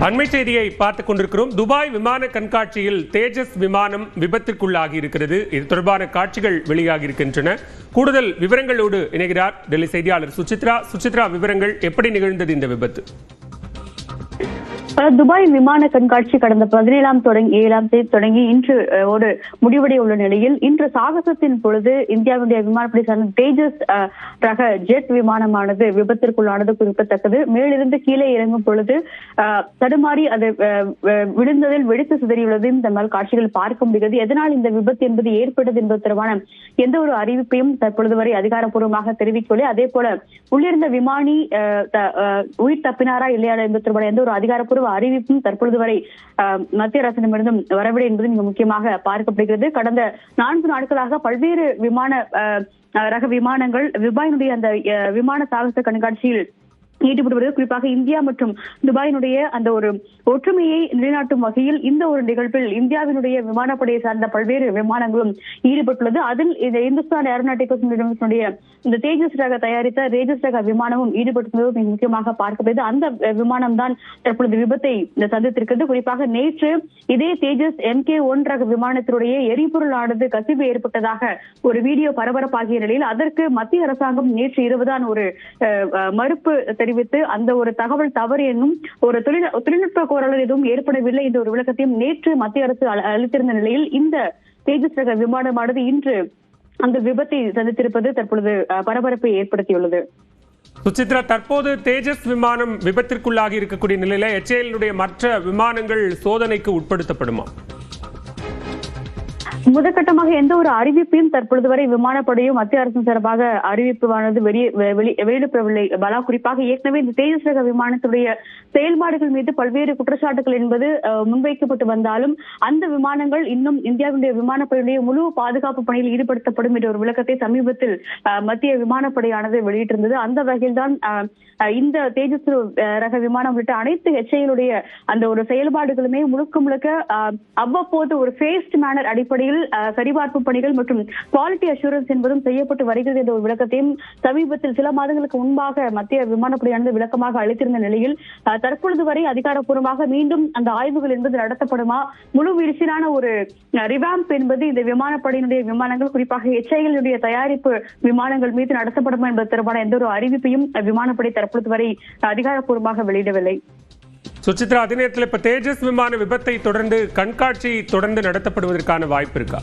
அண்மை செய்தியை பார்த்துக் கொண்டிருக்கிறோம். துபாய் விமான கண்காட்சியில் தேஜஸ் விமானம் விபத்திற்குள்ளாகி இருக்கிறது. இது தொடர்பான காட்சிகள் வெளியாகி இருக்கின்றன. கூடுதல் விவரங்களோடு இணைகிறார் டெல்லி செய்தியாளர் சுசித்ரா. சுசித்ரா விவரங்கள் எப்படி நிகழ்ந்தது இந்த விபத்து? துபாய் விமான கண்காட்சி கடந்த பதினேழாம் தொடங்கி ஏழாம் தேதி தொடங்கி இன்று ஒரு முடிவடைய உள்ள நிலையில் இன்று சாகசத்தின் பொழுது இந்தியாவுடைய விமானப்படை சார்ந்த தேஜஸ் ரக ஜெட் விமானமானது விபத்திற்குள்ளானது குறிப்பிடத்தக்கது. மேலிருந்து கீழே இறங்கும் பொழுது தடுமாறி அது விழுந்ததில் வெடித்து சிதறியுள்ளது. இந்த மாதிரி காட்சிகள் பார்க்க முடிகிறது. எதனால் இந்த விபத்து என்பது ஏற்பட்டது என்பது தொடர்பான எந்த ஒரு அறிவிப்பையும் தற்பொழுது வரை அதிகாரப்பூர்வமாக தெரிவிக்கவில்லை. அதே போல உள்ளிருந்த விமானி அஹ், த- உயிர் தப்பினாரா இல்லையா என்பது தொடர்பான எந்த ஒரு அதிகாரப்பூர்வ அறிவிப்பும் தற்பொழுது வரை மத்திய அரசிடமிருந்தும் வரவில்லை என்பது மிக முக்கியமாக பார்க்கப்படுகிறது. கடந்த நான்கு நாட்களாக பல்வேறு விமான ரக விமானங்கள் துபாயினுடைய அந்த விமான சாகச கண்காட்சியில் ஈடுபடுவது குறிப்பாக இந்தியா மற்றும் துபாயினுடைய அந்த ஒரு ஒற்றுமையை நிலைநாட்டும் வகையில் இந்த ஒரு நிகழ்வில் இந்தியாவினுடைய விமானப்படையை சார்ந்த பல்வேறு விமானங்களும் ஈடுபட்டுள்ளது. அதில் இந்த இந்துஸ்தான் ஏரோநாட்டிக்கல் நிறுவனத்தினுடைய இந்த தேஜஸ் ரக தயாரித்த தேஜஸ் ரக விமானமும் ஈடுபட்டுள்ளது மிக முக்கியமாக பார்க்கப்படுது. அந்த விமானம் தான் தற்பொழுது விபத்தை சந்தித்திருக்கிறது. குறிப்பாக நேற்று இதே தேஜஸ் எம் கே ஒன் ரக விமானத்தினுடைய எரிபொருளானது கசிவு ஏற்பட்டதாக ஒரு வீடியோ பரபரப்பாகிய நிலையில் அதற்கு மத்திய அரசாங்கம் நேற்று இரவுதான் ஒரு மறுப்பு தெரிவித்து அந்த ஒரு தகவல் தவறு என்னும் ஒரு தொழில் தொழில்நுட்ப கோரல் எதுவும் ஏற்படவில்லை என்ற ஒரு விளக்கத்தையும் நேற்று மத்திய அரசு அளித்திருந்த நிலையில் இந்த தேஜஸ் ரக விமானமானது இன்று அந்த விபத்தை சந்தித்திருப்பது தற்பொழுது பரபரப்பை ஏற்படுத்தியுள்ளது. சுசித்ரா தற்போது தேஜஸ் விமானம் விபத்திற்குள்ளாகி இருக்கக்கூடிய நிலையில எச்ஏஎல்லுடைய மற்ற விமானங்கள் சோதனைக்கு உட்படுத்தப்படுமா? முதற்கட்டமாக எந்த ஒரு அறிவிப்பையும் தற்பொழுது வரை விமானப்படையும் மத்திய அரசின் சார்பாக அறிவிப்பானது வெளியிடப்படவில்லை. பலா குறிப்பாக ஏற்கனவே இந்த தேஜஸ் ரக விமானத்துடைய செயல்பாடுகள் மீது பல்வேறு குற்றச்சாட்டுகள் என்பது முன்வைக்கப்பட்டு வந்தாலும் அந்த விமானங்கள் இன்னும் இந்தியாவுடைய விமானப்படையுடைய முழு பாதுகாப்பு பணியில் ஈடுபடுத்தப்படும் என்ற ஒரு விளக்கத்தை சமீபத்தில் அஹ், மத்திய விமானப்படையானது வெளியிட்டிருந்தது. அந்த வகையில்தான் இந்த தேஜஸ் ரக விமானம் உள்ளிட்ட அனைத்து ஹெச்ஐலுடைய அந்த ஒரு செயல்பாடுகளுமே முழுக்க முழுக்க அவ்வப்போது ஒரு ஃபேஸ்ட் மேனர் அடிப்படையில் அஹ், சரிபார்ப்பு பணிகள் மற்றும் குவாலிட்டி அஷூரன்ஸ் என்பதும் செய்யப்பட்டு வருகிறது என்ற ஒரு விளக்கத்தையும் சமீபத்தில் சில மாதங்களுக்கு முன்பாக மத்திய விமானப்படையானது விளக்கமாக அளித்திருந்த நிலையில் தற்பொழுது வரை அதிகாரப்பூர்வமாக மீண்டும் அந்த ஆய்வுகள் என்பது நடத்தப்படுமா? முழு வீழ்ச்சியிலான ஒரு ரிவாம்ப் என்பது இந்த விமானப்படையினுடைய விமானங்கள் குறிப்பாக எச்ஐகளுடைய தயாரிப்பு விமானங்கள் மீது நடத்தப்படுமா என்பது தொடர்பான எந்த ஒரு அறிவிப்பையும் விமானப்படை தற்பொழுது வரை அதிகாரப்பூர்வமாக வெளியிடவில்லை. சுசித்ரா அதே நேரத்தில் இப்ப தேஜஸ் விமான விபத்தை தொடர்ந்து கண்காட்சி தொடர்ந்து நடத்தப்படுவதற்கான வாய்ப்பு இருக்கா?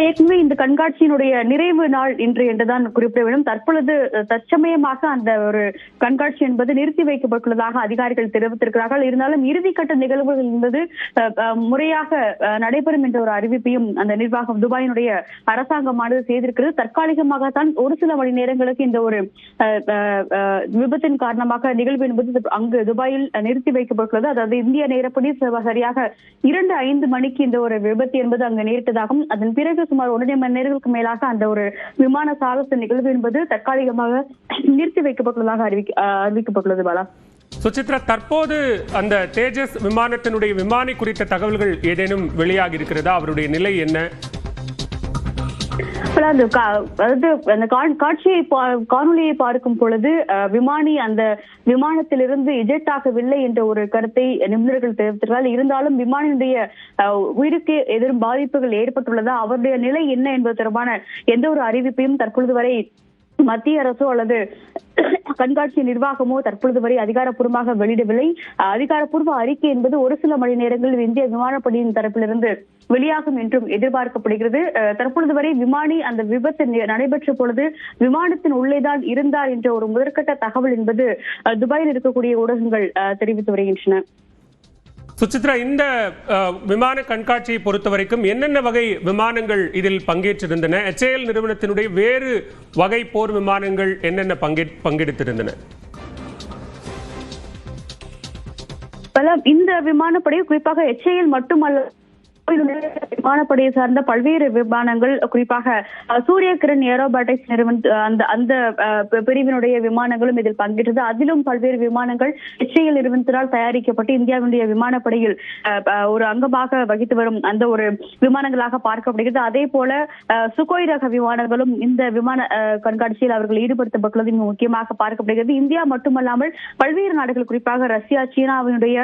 ஏற்கனவே இந்த கண்காட்சியினுடைய நிறைவு நாள் இன்று என்றுதான் குறிப்பிட வேண்டும். தற்பொழுது தற்சமயமாக அந்த ஒரு கண்காட்சி என்பது நிறுத்தி வைக்கப்பட்டுள்ளதாக அதிகாரிகள் தெரிவித்திருக்கிறார்கள். இருந்தாலும் இறுதிக்கட்ட நிகழ்வுகள் என்பது முறையாக அஹ், நடைபெறும் என்ற ஒரு அறிவிப்பையும் அந்த நிர்வாகம் துபாயினுடைய அரசாங்கமானது செய்திருக்கிறது. தற்காலிகமாகத்தான் ஒரு சில மணி நேரங்களுக்கு இந்த ஒரு அஹ், அஹ், அஹ், விபத்தின் காரணமாக நிகழ்வு என்பது அங்கு துபாயில் நிறுத்தி வைக்கப்பட்டுள்ளது. அதாவது இந்திய நேரப்படி சரியாக இரண்டு ஐந்து மணிக்கு இந்த ஒரு விபத்து என்பது அங்கு நேரிட்டதாகவும் அதன் பிறகு சுமார் ஒன்றரை மணி நேரங்களுக்கு மேலாக அந்த ஒரு விமான சாகச நிகழ்வு என்பது தற்காலிகமாக நிறுத்தி வைக்கப்பட்டுள்ளதாக அறிவிக்க அறிவிக்கப்பட்டுள்ளது பாலா. சுசித்ரா தற்போது அந்த தேஜஸ் விமானத்தினுடைய விமானி குறித்த தகவல்கள் ஏதேனும் வெளியாகி இருக்கிறதா? அவருடைய நிலை என்ன? அந்த அதாவது அந்த காட்சியை காணொலியை காணொளியை பார்க்கும் பொழுது அஹ், விமானி அந்த விமானத்திலிருந்து எஜெக்ட் ஆகவில்லை என்ற ஒரு கருத்தை நிபுணர்கள் தெரிவித்தார்கள் இருந்தாலும் விமானியுடைய அஹ், உயிருக்கு எதிரும் பாதிப்புகள் ஏற்பட்டுள்ளதா அவருடைய நிலை என்ன என்பது தொடர்பான எந்த ஒரு அறிவிப்பையும் தற்பொழுது வரை மத்திய அரசோ அல்லது கண்காட்சி நிர்வாகமோ தற்பொழுது வரை அதிகாரப்பூர்வமாக வெளியிடவில்லை. அதிகாரப்பூர்வ அறிக்கை என்பது ஒரு சில மணி நேரங்களில் இந்திய விமானப்படையின் தரப்பிலிருந்து வெளியாகும் என்றும் எதிர்பார்க்கப்படுகிறது. அஹ், தற்பொழுது வரை விமானி அந்த விபத்து நடைபெற்ற பொழுது விமானத்தின் உள்ளேதான் இருந்தார் என்ற ஒரு முதற்கட்ட தகவல் என்பது அஹ், துபாயில் இருக்கக்கூடிய ஊடகங்கள் அஹ், தெரிவித்து வருகின்றன. சுசித்ரா இந்த விமான கண்காட்சியை பொறுத்த வரைக்கும் என்னென்ன வகை விமானங்கள் இதில் பங்கேற்றிருந்தன? எச்ஏஎல் நிறுவனத்தினுடைய வேறு வகை போர் விமானங்கள் என்னென்ன பங்கே பங்கெடுத்திருந்தன? பல இந்த விமானப்படை குறிப்பாக எச்ஐஎல் மட்டுமல்ல விமானப்படையை சார்ந்த பல்வேறு விமானங்கள் குறிப்பாக சூரிய கிரண் ஏரோபாட்டிக்ஸ் நிறுவன அந்த அந்த பிரிவினுடைய விமானங்களும் இதில் பங்கேற்றது. அதிலும் பல்வேறு விமானங்கள் இஸ்ரேல் நிறுவனத்தினால் தயாரிக்கப்பட்டு இந்தியாவினுடைய விமானப்படையில் ஒரு அங்கமாக வகித்து வரும் அந்த ஒரு விமானங்களாக பார்க்கப்படுகிறது. அதே போல அஹ், சுகோய் ரக விமானங்களும் இந்த விமான கண்காட்சியில் அவர்கள் ஈடுபடுத்தப்பட்டுள்ளது. முக்கியமாக பார்க்கப்படுகிறது. இந்தியா மட்டுமல்லாமல் பல்வேறு நாடுகள் குறிப்பாக ரஷ்யா சீனாவினுடைய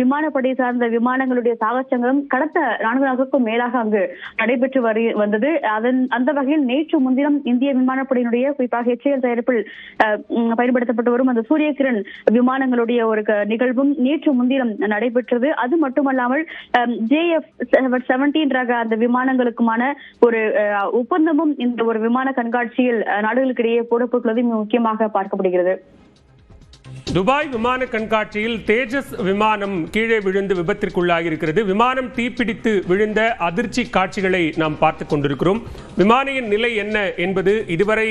விமானப்படை சார்ந்த விமானங்களுடைய சாகசங்களும் கடத்த நான்கு மேலாக அங்கு நடைபெற்று வரு வந்தது. அதன் அந்த வகையில் நேற்று முன்தினம் இந்திய விமானப்படையினுடைய குறிப்பாக எச்ஏஎல் தயாரிப்பில் பயன்படுத்தப்பட்டு வரும் அந்த சூரிய கிரண் விமானங்களுடைய ஒரு நிகழ்வும் நேற்று முன்தினம் நடைபெற்றது. அது மட்டுமல்லாமல் ஜேஎஃப் செவன்டீன் ரக அந்த விமானங்களுக்குமான ஒரு ஒப்பந்தமும் இந்த ஒரு விமான கண்காட்சியில் நாடுகளுக்கிடையே போடப்பட்டுள்ளது. முக்கியமாக பார்க்கப்படுகிறது. துபாய் விமான கண்காட்சியில் தேஜஸ் விமானம் கீழே விழுந்து விபத்திற்குள்ளாகி இருக்கிறது விமானம் தீப்பிடித்து விழுந்த அதிர்ச்சி காட்சிகளை நாம் பார்த்து கொண்டிருக்கிறோம். விமானியின் நிலை என்ன என்பது இதுவரை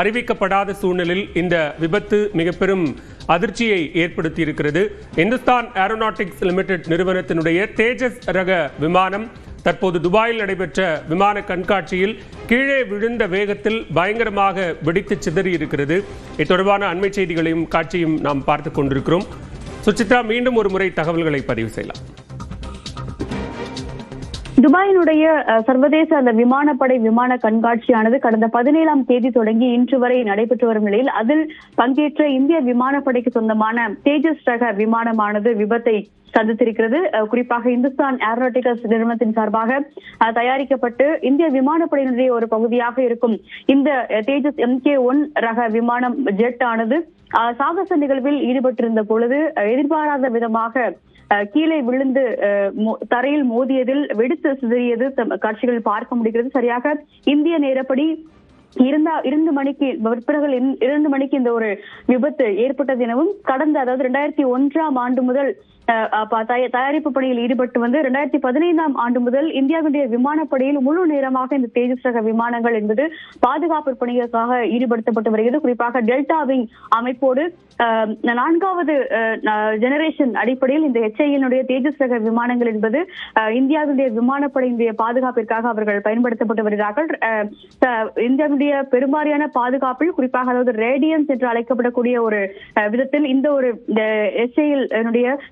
அறிவிக்கப்படாத சூழ்நிலையில் இந்த விபத்து மிக பெரும் அதிர்ச்சியை ஏற்படுத்தி இருக்கிறது இந்துஸ்தான் ஏரோநாட்டிக்ஸ் லிமிடெட் நிறுவனத்தினுடைய தேஜஸ் ரக விமானம் தற்போது துபாயில் நடைபெற்ற விமான கண்காட்சியில் கீழே விழுந்த வேகத்தில் பயங்கரமாக வெடித்து சிதறி இருக்கிறது. இது தொடர்பான அண்மை செய்திகளையும் காட்சியும் நாம் பார்த்து கொண்டிருக்கிறோம். சுசித்ரா மீண்டும் ஒரு முறை தகவல்களை பதிவு செய்யலாம். துபாயினுடைய சர்வதேச அந்த விமானப்படை விமான கண்காட்சியானது கடந்த பதினேழாம் தேதி தொடங்கி இன்று வரை நடைபெற்று வரும் நிலையில் அதில் பங்கேற்ற இந்திய விமானப்படைக்கு சொந்தமான தேஜஸ் ரக விமானமானது விபத்தை சந்தித்திருக்கிறது. குறிப்பாக இந்துஸ்தான் ஏரோநாட்டிகல்ஸ் நிறுவனத்தின் சார்பாக அஹ், தயாரிக்கப்பட்டு இந்திய விமானப்படையினுடைய ஒரு பகுதியாக இருக்கும் இந்த தேஜஸ் எம்கே ஒன் ரக விமானம் ஜெட் ஆனது சாகச நிகழ்வில் ஈடுபட்டிருந்த பொழுது எதிர்பாராத விதமாக கீழே விழுந்து அஹ், மோ- தரையில் மோதியதில் வெடித்து சிதறியது காட்சிகள் பார்க்க முடிகிறது. சரியாக இந்திய நேரப்படி இருந்தா இரண்டு மணிக்கு பிற்பகல் இரண்டு மணிக்கு இந்த ஒரு விபத்து ஏற்பட்டது எனவும் கடந்த அதாவது இரண்டாயிரத்தி ஒன்றாம் ஆண்டு முதல் தயாரிப்பு பணியில் ஈடுபட்டு வந்து இரண்டாயிரத்தி பதினைந்தாம் ஆண்டு முதல் இந்தியாவுடைய விமானப்படையில் முழு நேரமாக இந்த தேஜஸ் ரக விமானங்கள் என்பது பாதுகாப்பு பணிகளுக்காக ஈடுபடுத்தப்பட்டு வருகிறது. குறிப்பாக டெல்டா விங் அமைப்போடு நான்காவது ஜெனரேஷன் அடிப்படையில் இந்த ஹெச்ஐனுடைய தேஜஸ் ரக விமானங்கள் என்பது அஹ், இந்தியாவுடைய விமானப்படையினுடைய பாதுகாப்பிற்காக அவர்கள் பயன்படுத்தப்பட்டு வருகிறார்கள். இந்தியாவுடைய த- இந்தியாவுடைய பெரும்பாலான பாதுகாப்பில் குறிப்பாக அதாவது ரேடியன்ஸ் என்று அழைக்கப்படக்கூடிய ஒரு விதத்தில் இந்த ஒரு எஸ்ஐஎல்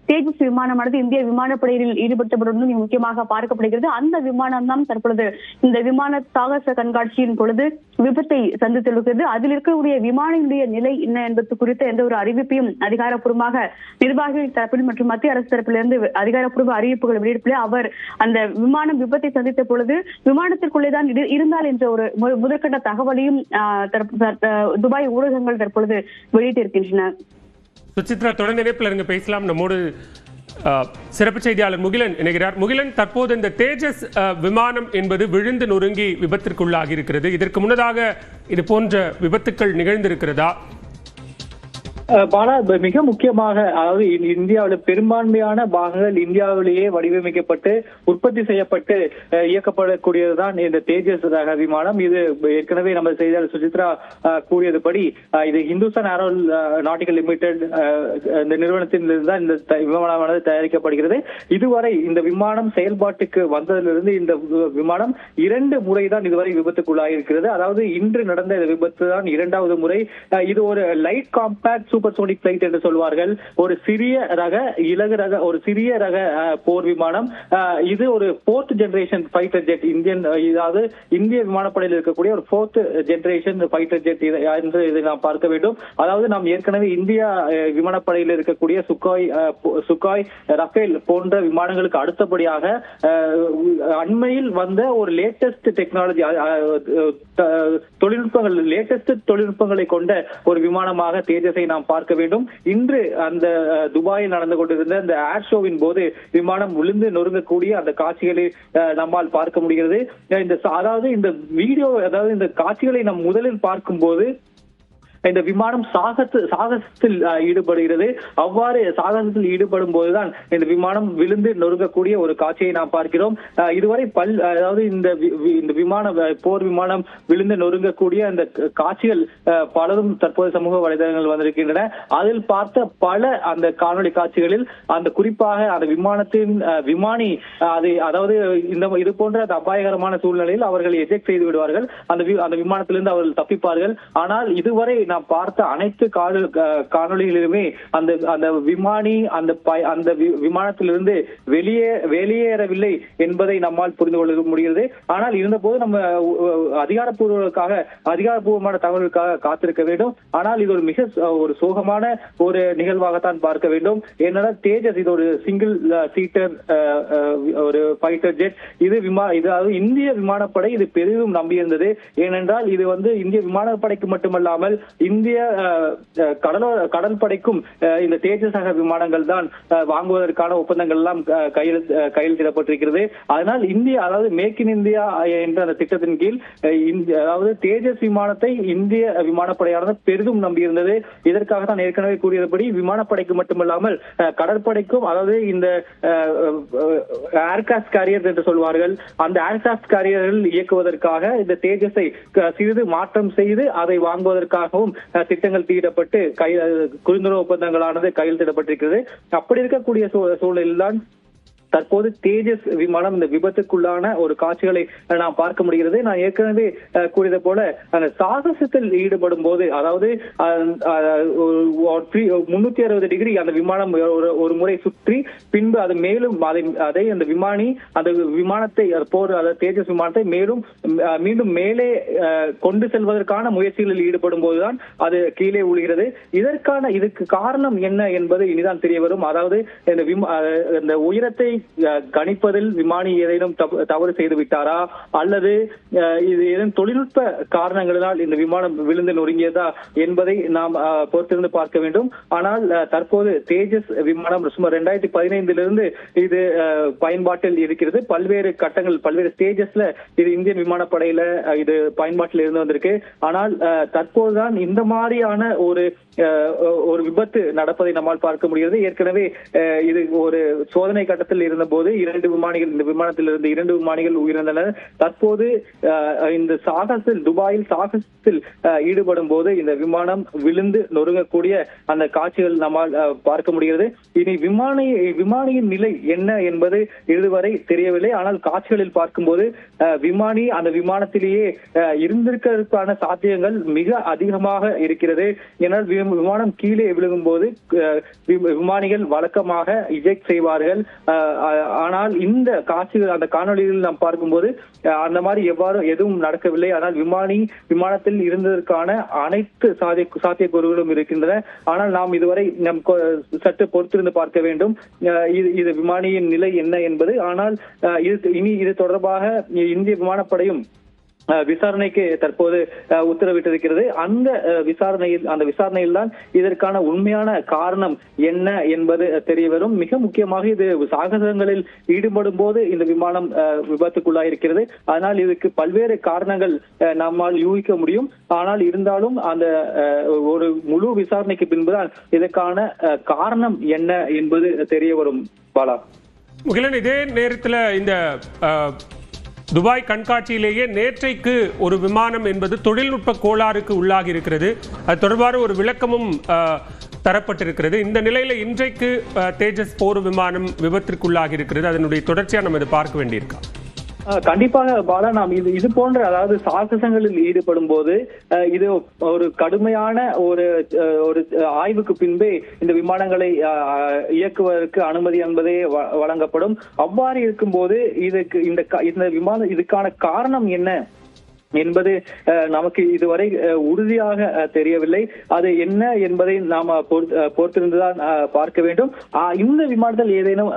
தேஜஸ் விமானமானது இந்திய விமானப்படையில் ஈடுபடுத்தப்படுவது முக்கியமாக பார்க்கப்படுகிறது. அந்த விமானம் தான் தற்பொழுது இந்த விமான சாகச கண்காட்சியின் பொழுது விபத்தை சந்தித்திருக்கிறது. அதில் இருக்கக்கூடிய விமானியுடைய நிலை என்ன என்பது குறித்த எந்த ஒரு அறிவிப்பையும் அதிகாரப்பூர்வமாக நிர்வாகிகள் தரப்பில் மற்றும் மத்திய அரசு தரப்பிலிருந்து அதிகாரப்பூர்வ அறிவிப்புகள் வெளியிடப்பிலே அவர் அந்த விமானம் விபத்தை சந்தித்த பொழுது விமானத்திற்குள்ளேதான் இருந்தால் என்ற ஒரு முதற்கட்ட தகவல் தகவலையும் துபாய் ஊடகங்கள் தற்பொழுது வெளியிட்டிருக்கின்றன. சுசித்ரா தொடர்ந்து இணைப்பில் இருந்து பேசலாம். நம்மோடு சிறப்பு செய்தியாளர் முகிலன் இணைகிறார். முகிலன் தற்போது இந்த தேஜஸ் விமானம் என்பது விழுந்து நொறுங்கி விபத்திற்குள்ளாகி இருக்கிறது இதற்கு முன்னதாக இது போன்ற விபத்துக்கள் நிகழ்ந்திருக்கிறதா? பாலா மிக முக்கியமாக அதாவது இ- பெரும்பான்மையான பாகங்கள் இந்தியாவிலேயே வடிவமைக்கப்பட்டு உற்பத்தி செய்யப்பட்டு இயக்கப்படக்கூடியதுதான் இந்த தேஜஸ் ரக விமானம். இது ஏற்கனவே நம்ம செய்தியாளர் சுசித்ரா கூறியதுபடி இது ஹிந்துஸ்தான் ஏரோ நாட்டிகல் லிமிடெட் இந்த நிறுவனத்திலிருந்து தான் இந்த விமானமானது தயாரிக்கப்படுகிறது. இதுவரை இந்த விமானம் செயல்பாட்டுக்கு வந்ததிலிருந்து இந்த விமானம் இரண்டு முறை தான் இதுவரை விபத்துக்குள்ளாகி இருக்கிறது அதாவது இன்று நடந்த இந்த விபத்து தான் இரண்டாவது முறை. இது ஒரு light compact supersonic flight என்று சொல்வார்கள். ஒரு சிறிய ரக இலகு ரக ஒரு சிறிய ரக போர் விமானம். இது ஒரு fourth generation fighter jet Indian இதாவது இந்திய விமானப்படையில் இருக்கக்கூடிய ஒரு போர்த் ஜெனரேஷன் ஃபைட்டர் ஜெட் என்று இதை நாம் பார்க்க வேண்டும். அதாவது நாம் ஏற்கனவே இந்தியா விமானப்படையில் இருக்கக்கூடிய சுக்காய் சுக்காய் ரஃபேல் போன்ற விமானங்களுக்கு அடுத்தபடியாக அண்மையில் வந்த ஒரு லேட்டஸ்ட் டெக்னாலஜி தொழில்நுட்பங்கள் லேட்டஸ்ட் தொழில்நுட்பங்களை கொண்ட ஒரு விமானமாக தேஜஸை நாம் பார்க்க வேண்டும். இன்று அந்த அஹ், துபாயில் நடந்து கொண்டிருந்த அந்த ஏர் ஷோவின் போது விமானம் விழுந்து நொறுங்கக்கூடிய அந்த காட்சிகளை அஹ், நம்மால் பார்க்க முடிகிறது. இந்த அதாவது இந்த வீடியோ அதாவது இந்த காட்சிகளை நாம் முதலில் பார்க்கும்போது இந்த விமானம் சாகத்து சாகசத்தில் ஈடுபடுகிறது. அவ்வாறு சாகசத்தில் ஈடுபடும் போதுதான் இந்த விமானம் விழுந்து நொறுங்கக்கூடிய ஒரு காட்சியை நாம் பார்க்கிறோம். இதுவரை பல் அதாவது இந்த இந்த விமான போர் விமானம் விழுந்து நொறுங்கக்கூடிய அந்த காட்சிகள் பலரும் தற்போது சமூக வலைதளங்கள் வந்திருக்கின்றன. அதில் பார்த்த பல அந்த காணொலி காட்சிகளில் அந்த குறிப்பாக அந்த விமானத்தின் விமானி அதை அதாவது இந்த இது போன்ற அந்த அபாயகரமான சூழ்நிலையில் அவர்கள் எஜெக்ட் செய்து விடுவார்கள். அந்த வி- அந்த விமானத்திலிருந்து அவர்கள் தப்பிப்பார்கள். ஆனால் இதுவரை நான் பார்த்த அனைத்து காணொலிகளிலுமே காணொளிகளிலுமே அந்த அந்த விமானி அந்த அந்த விமானத்திலிருந்து வெளியே வெளியேறவில்லை என்பதை நம்மால் புரிந்து கொள்ள முடிகிறது. ஆனால் இருந்தபோது நம்ம அஹ், அதிகாரப்பூர்வமான தகவல்களுக்காக காத்திருக்க வேண்டும். ஆனால் இது ஒரு மிக ஒரு சோகமான ஒரு நிகழ்வாகத்தான் பார்க்க வேண்டும். ஏன்னா தேஜஸ் இது ஒரு சிங்கிள் சீட்டர் ஒரு ஃபைட்டர் ஜெட் இது விமா இது அதாவது இந்திய விமானப்படை இது பெரிதும் நம்பியிருந்தது. ஏனென்றால் இது வந்து இந்திய விமானப்படைக்கு மட்டுமல்லாமல் இந்திய கடலோர கடலோ கடற்படைக்கும் இந்த தேஜஸ் ரக விமானங்கள் தான் வாங்குவதற்கான ஒப்பந்தங்கள் எல்லாம் கையெழுத்து கையெழுத்திடப்பட்டிருக்கிறது அதனால் இந்தியா அதாவது மேக் இன் இந்தியா என்ற அந்த திட்டத்தின் கீழ் அதாவது தேஜஸ் விமானத்தை இந்திய விமானப்படையானது பெரிதும் நம்பியிருந்தது. இதற்காக தான் ஏற்கனவே கூறியபடி விமானப்படைக்கு மட்டுமல்லாமல் கடற்படைக்கும் அதாவது இந்த ஏர்கிராப்ட் கேரியர் என்று சொல்வார்கள் அந்த ஏர்கிராப்ட் கேரியர்கள் இயக்குவதற்காக இந்த தேஜஸை க- சிறிது மாற்றம் செய்து அதை வாங்குவதற்காகவும் அஹ், திட்டங்கள் தீடப்பட்டு கை குறுந்துணர்வு ஒப்பந்தங்களானது கையெழுத்திடப்பட்டிருக்கிறது அப்படி இருக்கக்கூடிய சூழலில்தான் தற்போது தேஜஸ் விமானம் இந்த விபத்துக்குள்ளான ஒரு காட்சிகளை நாம் பார்க்க முடிகிறது. நான் ஏற்கனவே கூறியது போல அந்த சாகசத்தில் ஈடுபடும் போது அதாவது முன்னூத்தி அறுபது டிகிரி அந்த விமானம் ஒரு ஒரு முறை சுற்றி பின்பு அது மேலும் அதை அதை அந்த விமானி அந்த விமானத்தை அது போர் அதாவது தேஜஸ் விமானத்தை மேலும் மீண்டும் மேலே கொண்டு செல்வதற்கான முயற்சிகளில் ஈடுபடும் போதுதான் அது கீழே விழுகிறது. இதற்கான இதுக்கு காரணம் என்ன என்பது இனிதான் தெரிய வரும். அதாவது இந்த உயரத்தை கணிப்பதில் விமானி ஏதேனும் தவறு செய்து விட்டாரா? அல்லது இது ஏதேனும் தொழில்நுட்ப காரணங்களினால் இந்த விமானம் விழுந்து நொறுங்கியதா என்பதை நாம் பொறுத்திருந்து பார்க்க வேண்டும். ஆனால் தற்போது தேஜஸ் விமானம் சுமார் ரெண்டாயிரத்தி பதினைந்திலிருந்து இது பயன்பாட்டில் இருக்கிறது. பல்வேறு கட்டங்கள் பல்வேறு ஸ்டேஜஸ்ல இது இந்திய விமானப்படையில இது பயன்பாட்டில் இருந்து வந்திருக்கு. ஆனால் தற்போதுதான் இந்த மாதிரியான ஒரு ஒரு விபத்து நடப்பதை நம்மால் பார்க்க முடிகிறது. ஏற்கனவே இது ஒரு சோதனை கட்டத்தில் இருந்தபோது இரண்டு விமானிகள் இந்த விமானத்தில் இருந்த இரண்டு விமானிகள் உயிரிழந்தனர். தற்போது இந்த சாகசத்தில் துபாயில் சாகசத்தில் ஈடுபடும் போது இந்த விமானம் விழுந்து நொறுங்கக்கூடிய அந்த காட்சிகள் நம்மால் பார்க்க முடிகிறது. இனி விமானி விமானியின் நிலை என்ன என்பது இதுவரை தெரியவில்லை. ஆனால் காட்சிகளில் பார்க்கும்போது விமானி அந்த விமானத்திலேயே இருந்திருக்கிறதுக்கான சாத்தியங்கள் மிக அதிகமாக இருக்கிறது. ஏனால் விமானம் கீழே விழுகும் போது விமானிகள் வழக்கமாக இஜெக்ட் செய்வார்கள். ஆனால் இந்த காட்சிகள் அந்த காணொளிகளில் நாம் பார்க்கும்போது அந்த மாதிரி எவ்வாறு எதுவும் நடக்கவில்லை. ஆனால் விமானி விமானத்தில் இருந்ததற்கான அனைத்து சாத்திய சாத்தியக்கூறுகளும் இருக்கின்றன. ஆனால் நாம் இதுவரை நம் கொ- சற்று பொறுத்திருந்து பார்க்க வேண்டும். இது இது விமானியின் நிலை என்ன என்பது. ஆனால் இது இனி இது தொடர்பாக இந்திய விமானப்படையும் விசாரணைக்கு தற்போது அஹ், உத்தரவிட்டிருக்கிறது. அந்த விசாரணையில் அந்த விசாரணையில் தான் இதற்கான உண்மையான காரணம் என்ன என்பது தெரிய வரும் மிக முக்கியமாக இது சாகசங்களில் ஈடுபடும் போது இந்த விமானம் விபத்துக்குள்ளாயிருக்கிறது. அதனால் இதுக்கு பல்வேறு காரணங்கள் அஹ், நம்மால் யூகிக்க முடியும். ஆனால் இருந்தாலும் அந்த அஹ், ஒரு முழு விசாரணைக்கு பின்புதான் இதற்கான அஹ், காரணம் என்ன என்பது தெரிய வரும் பாலா. முகிலன் இதே நேரத்தில் இந்த துபாய் கண்காட்சியிலேயே நேற்றைக்கு ஒரு விமானம் என்பது தொழில்நுட்ப கோளாறுக்கு உள்ளாகி இருக்கிறது. அது தொடர்பான ஒரு விளக்கமும் தரப்பட்டிருக்கிறது. இந்த நிலையில இன்றைக்கு அஹ், தேஜஸ் போர் விமானம் விபத்திற்குள்ளாகி இருக்கிறது. அதனுடைய தொடர்ச்சியாக நம்ம இதை பார்க்க வேண்டியிருக்கோம் கண்டிப்பாக பாலா நாம் இது இது போன்ற அதாவது சாகசங்களில் ஈடுபடும் போது இது ஒரு கடுமையான ஒரு ஒரு ஆய்வுக்கு பின்பே இந்த விமானங்களை இயக்குவதற்கு அனுமதி என்பதே வ- வழங்கப்படும். அவ்வாறு இருக்கும்போது இதுக்கு இந்த க- இந்த விமானம் இதுக்கான காரணம் என்ன? என்பது நமக்கு இதுவரை உறுதியாக தெரியவில்லை. அது என்ன என்பதை நாம் பொறுத்திருந்துதான் பார்க்க வேண்டும். இந்த விமானத்தில் ஏதேனும்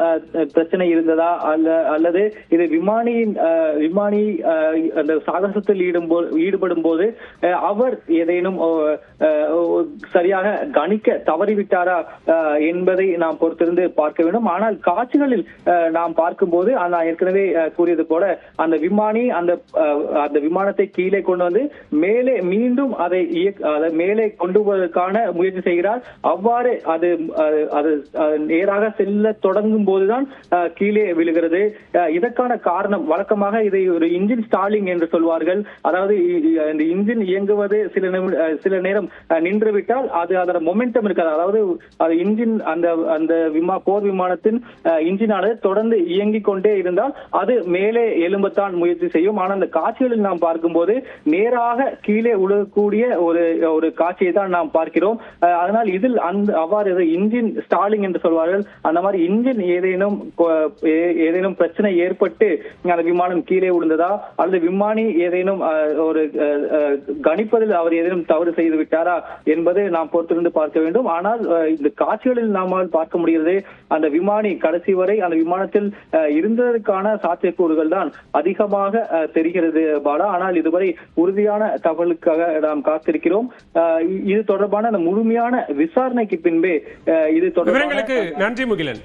பிரச்சனை இருந்ததா? அல்ல அல்லது இது விமானியின் விமானி அஹ், அந்த சாகசத்தில் ஈடுபோ ஈடுபடும் போது அவர் ஏதேனும் சரியாக கணிக்க தவறிவிட்டாரா என்பதை நாம் பொறுத்திருந்து பார்க்க வேண்டும். ஆனால் காட்சிகளில் நாம் பார்க்கும்போது நான் ஏற்கனவே கூறியது போல அந்த விமானி அந்த அந்த விமானத்தை கீழே கொண்டு வந்து மேலே மீண்டும் அதை அதை மேலே கொண்டு போவதற்கான முயற்சி செய்கிறார். அவ்வாறு அது அது நேராக செல்ல தொடங்கும் போதுதான் கீழே விழுகிறது. இதற்கான காரணம் வழக்கமாக இதை ஒரு இன்ஜின் ஸ்டாலிங் என்று சொல்வார்கள். அதாவது இந்த இன்ஜின் இயங்குவது சில சில நேரம் நின்றுவிட்டால் அது அதோட மொமெண்டம் இருக்காது. அதாவது அது இன்ஜின் அந்த அந்த விமா போர் விமானத்தின் இன்ஜினானது தொடர்ந்து இயங்கிக் கொண்டே இருந்தால் அது மேலே எழும்பத்தான் முயற்சி செய்யும். ஆனால் அந்த காட்சிகளில் நாம் பார்க்கும் போது நேராக கீழே உழுகக்கூடிய ஒரு ஒரு காட்சியை தான் நாம் பார்க்கிறோம். அதனால் இதில் அந்த அவ்வாறு இன்ஜின் ஸ்டாலிங் என்று சொல்வார்கள். அந்த மாதிரி இன்ஜின் ஏதேனும் ஏதேனும் பிரச்சனை ஏற்பட்டு அந்த விமானம் கீழே விழுந்ததா அல்லது விமானி ஏதேனும் ஒரு கணிப்பதில் அவர் ஏதேனும் தவறு செய்து விட்டாரா என்பது நாம் பொறுத்திருந்து பார்க்க வேண்டும். ஆனால் இந்த காட்சிகளில் நாமால் பார்க்க முடிகிறது அந்த விமானி கடைசி வரை அந்த விமானத்தில் இருந்ததற்கான சாத்தியக்கூறுகள் தான் அதிகமாக தெரிகிறது பாலா. ஆனால் இதுவரை உறுதியான தகவலுக்காக நாம் காத்திருக்கிறோம். இது தொடர்பான முழுமையான விசாரணைக்கு பின்பே இது தொடர்பான நன்றி முகிலன்.